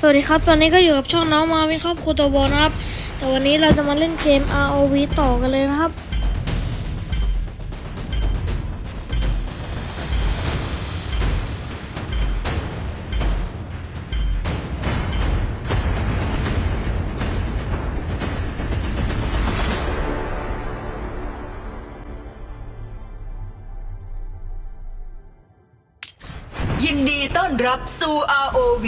สวัสดีครับ ตอนนี้ก็อยู่กับช่องน้องมาวินครอบครัวตัวบอลนะครับ แต่วันนี้เราจะมาเล่นเกม ROV ต่อกันเลยนะครับ ยินดีต้อนรับสู่ ROV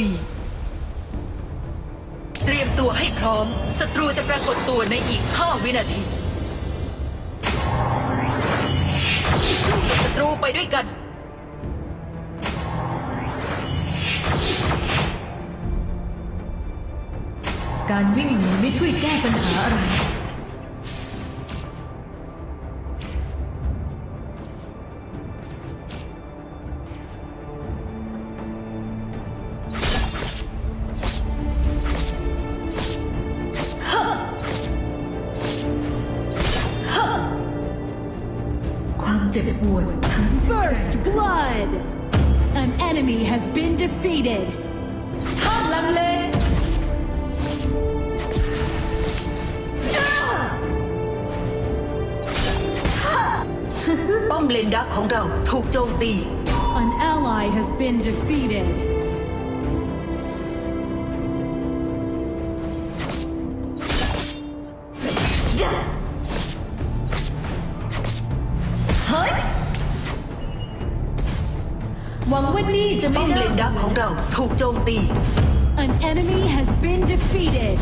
เตรียมตัวให้พร้อม ศัตรูจะปรากฏตัวในอีก 5 วินาที สู้กับศัตรูไปด้วยกัน การวิ่งหนีไม่ช่วยแก้ปัญหาอะไร it would. First blood! An enemy has been defeated. Lovely. Bom lên đá không đâu, thuộc châu tì. An ally has been defeated. หวังว่านี่จะ ป้ ไม่ อมเล ได้ นดักของเราถูกโจมตี An enemy has been defeated.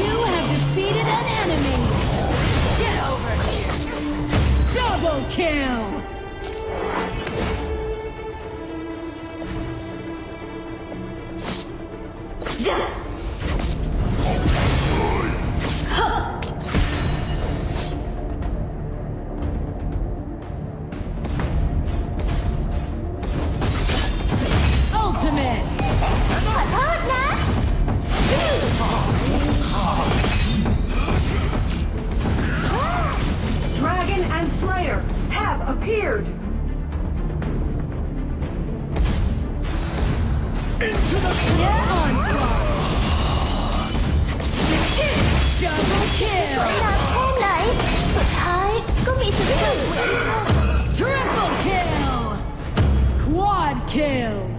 You have defeated an enemy. Get over here. Double kill. Ultimate. disappeared! Into the yeah, onslaught! Double kill! Not all night, but I go be Triple kill! Quad kill!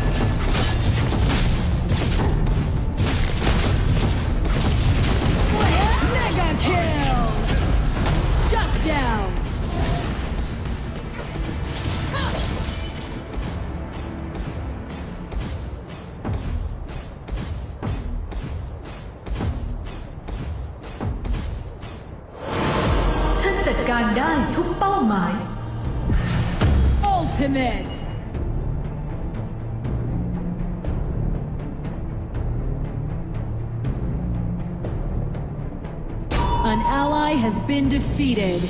Ultimate. An ally has been defeated.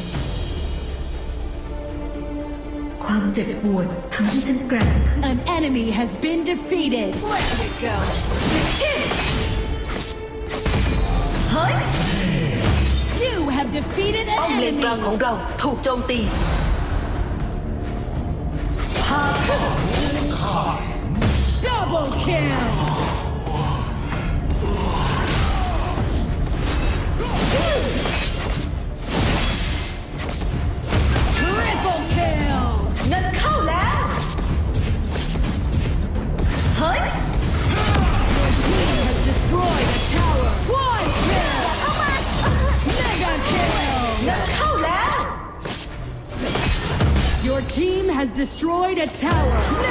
ความเจ็บปวดทำให้ฉันแกร่งขึ้น An enemy has been defeated. Where you go? เฮ้ย You have defeated ป้อม an เลนกลางของ enemy. เราถูกโจมตี Double kill. Destroyed a tower.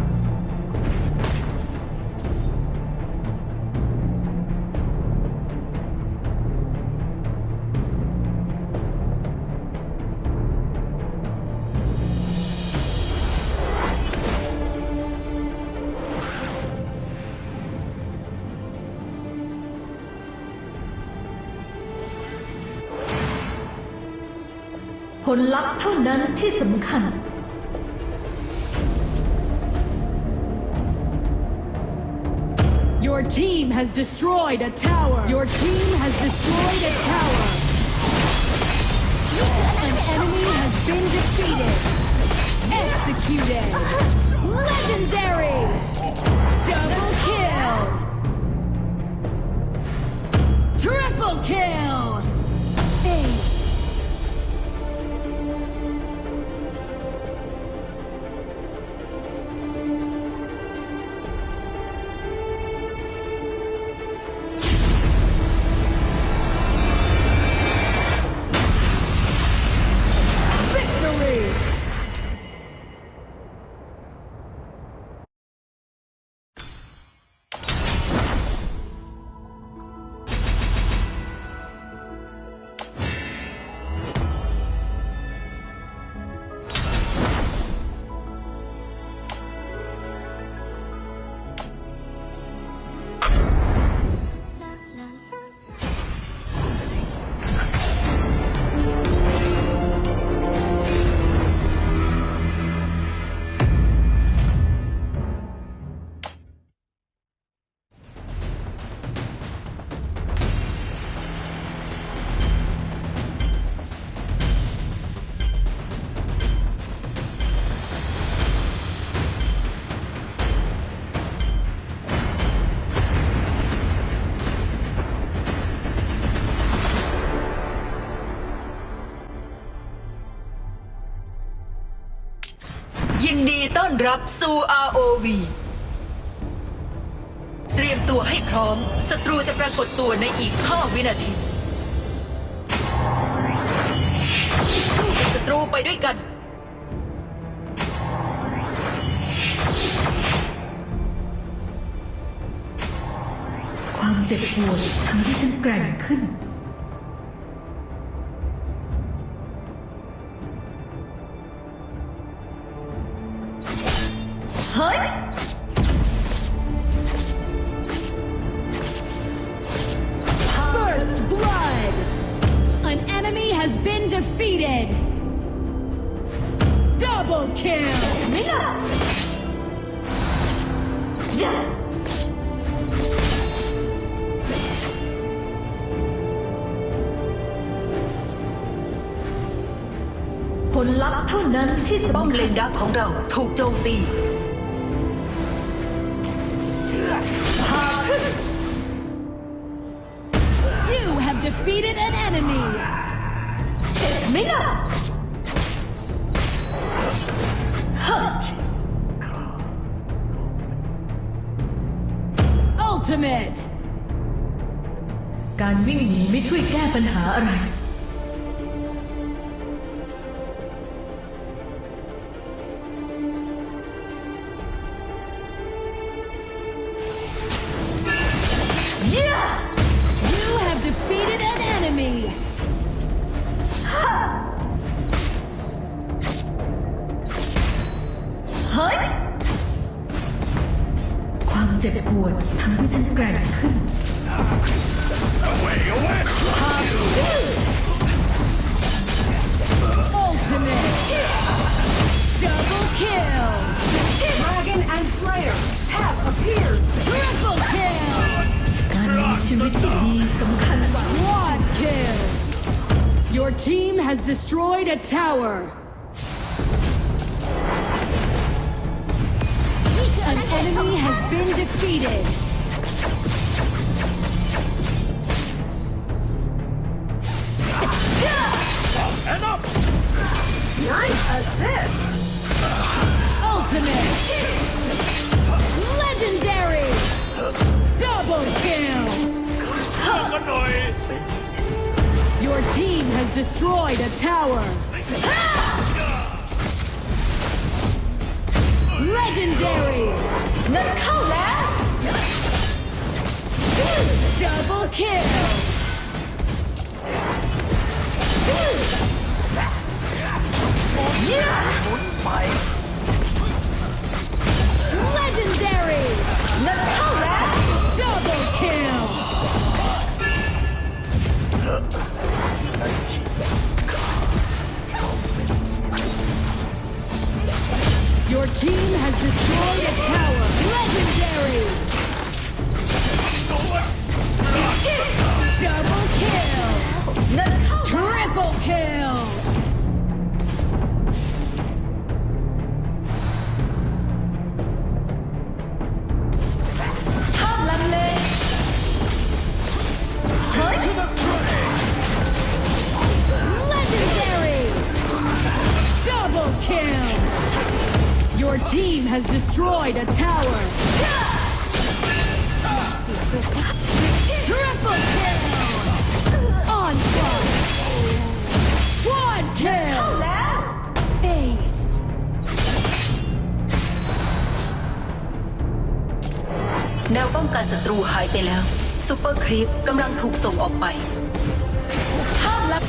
ลลัพธ์เท่านั้นที่สำคัญ Your team has destroyed a tower. Your team has destroyed a tower. An enemy has been defeated. Executed. Legendary. Double kill. Triple kill. ยินดีต้อนรับสู่ ROV เตรียมตัวให้พร้อม ศัตรูจะปรากฏตัวในอีก 5 วินาทีสู้กับศัตรูไปด้วยกัน ความเจ็บปวดทำให้ฉันแกร่งขึ้น been defeated. Double kill. ไม่ล่ะอย่าผลลัพธ์เท่านั้นที่ป้อมสำเลคัญนดักของเราถูกโจมตี ไม่ล่ะ Ultimate. การวิ่งหนีไม่ช่วยแก้ปัญหาอะไร has destroyed a tower. An enemy has been defeated. Enough! Nice assist. Ultimate. has destroyed a tower! Legendary! Nicola! Double kill! Yeah! Legendary! Nakoda! Double kill! Destroyed a tower. รูหายไปแล้วซูเปอร์ครีปกำลังถูกส่งออกไปข้ามลัง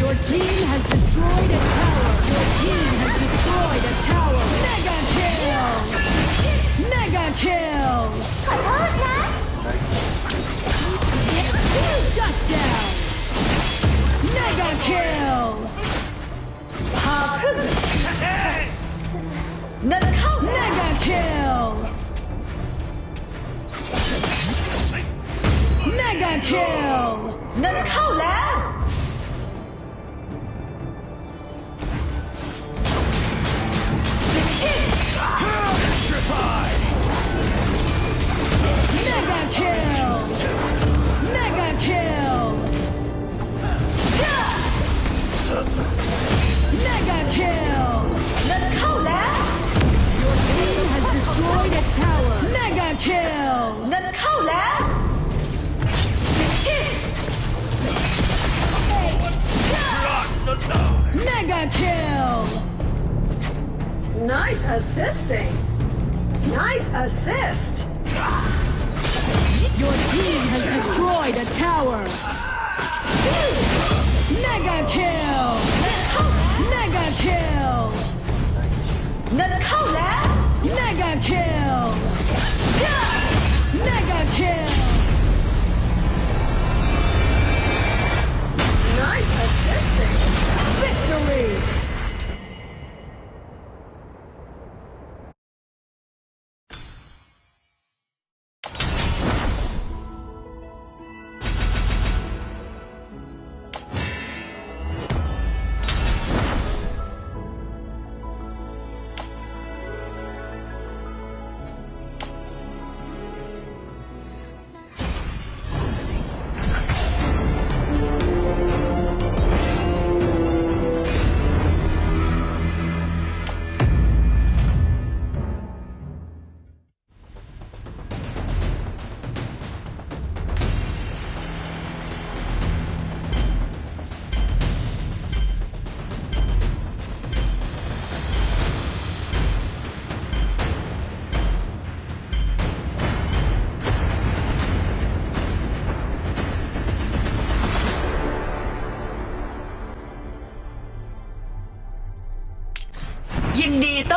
Your team has destroyed a tower. Your team has destroyed a tower. Mega kill. Mega kill. ขอโทษนะ Shut down. Mega kill. เงินเข้าแล้ว Mega kill. Nice assisting. Nice assist. Your team has destroyed a tower. Mega kill. Mega kill. เงินเข้าแล้ว Mega kill. Victory.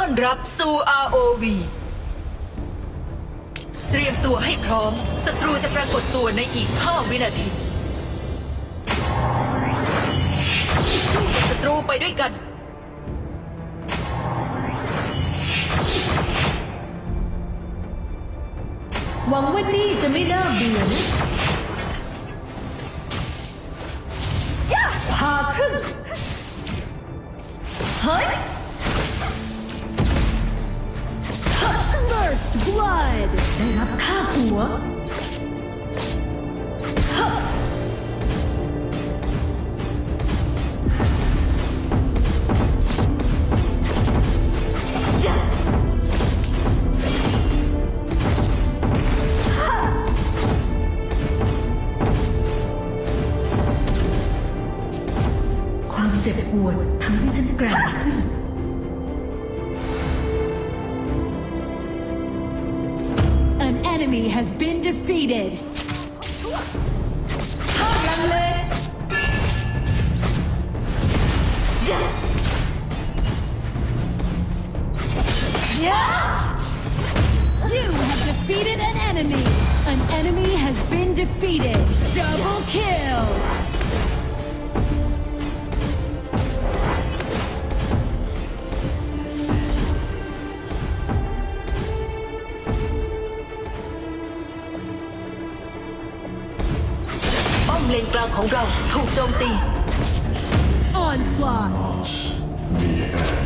อนรับสู่ ROV เตรียมตัวให้พร้อม ศัตรูจะปรากฏตัวในอีก 5 วินาทีสู้กับศัตรูไปด้วยกัน หวังว่านี่จะไม่น่าเบื่อน เจ็บปวดทำให้ฉันแกร่งขึ้น An enemy has been defeated. 'You have defeated an enemy. An enemy has been defeated. Double kill. เลนกลางของเราถูกโจมตี Onslaught. Right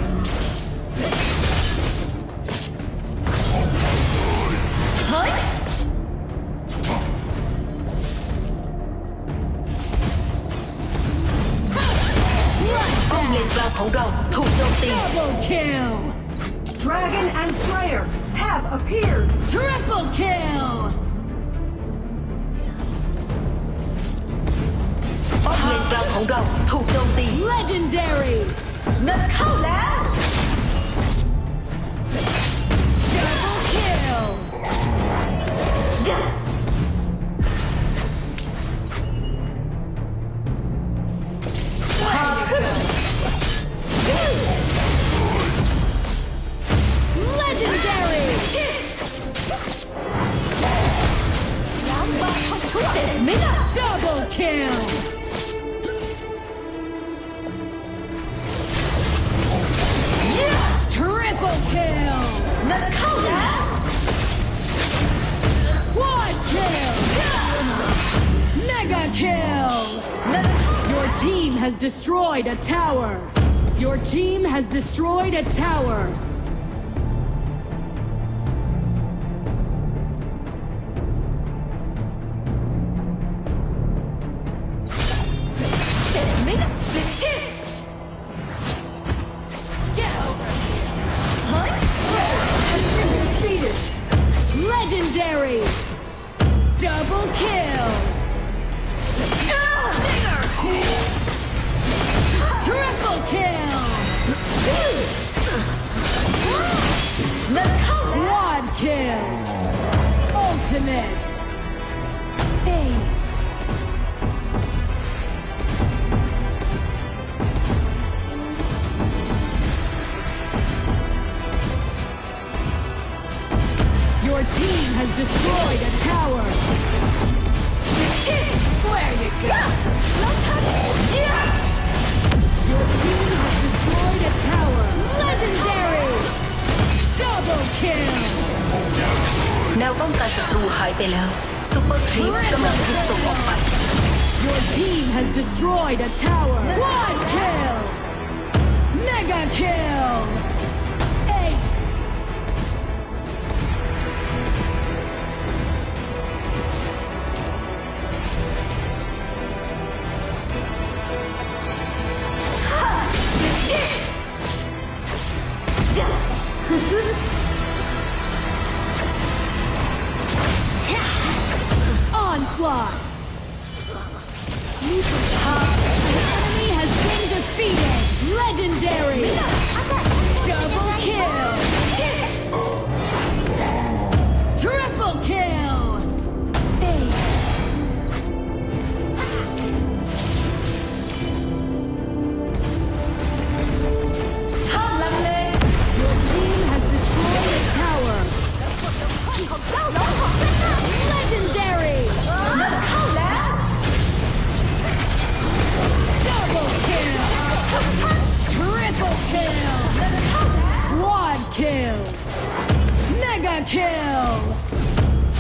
ของเราถูกโจมตี Legendary. เงินเข้าแล้ว Double kill. Legendary. เจ็บไหมล่ะ Double kill. Kill! Mega kill! Your team has destroyed a tower! Your team has destroyed a tower! แนวป้องกันศัตรูหายไปแล้วซุปเปอร์ครีปกำลังถูกส่งออกไป Your team has destroyed a tower. One kill. Mega kill. Onslaught.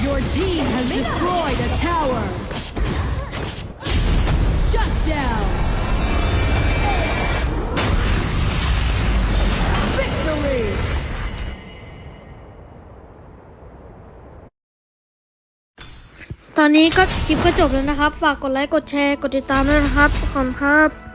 Your team has destroyed a tower. Shut down. Victory. ตอนนี้ก็คลิปก็จบแล้วนะครับ ฝากกดไลค์ กดแชร์ กดติดตามด้วยนะครับ ขอบคุณครับ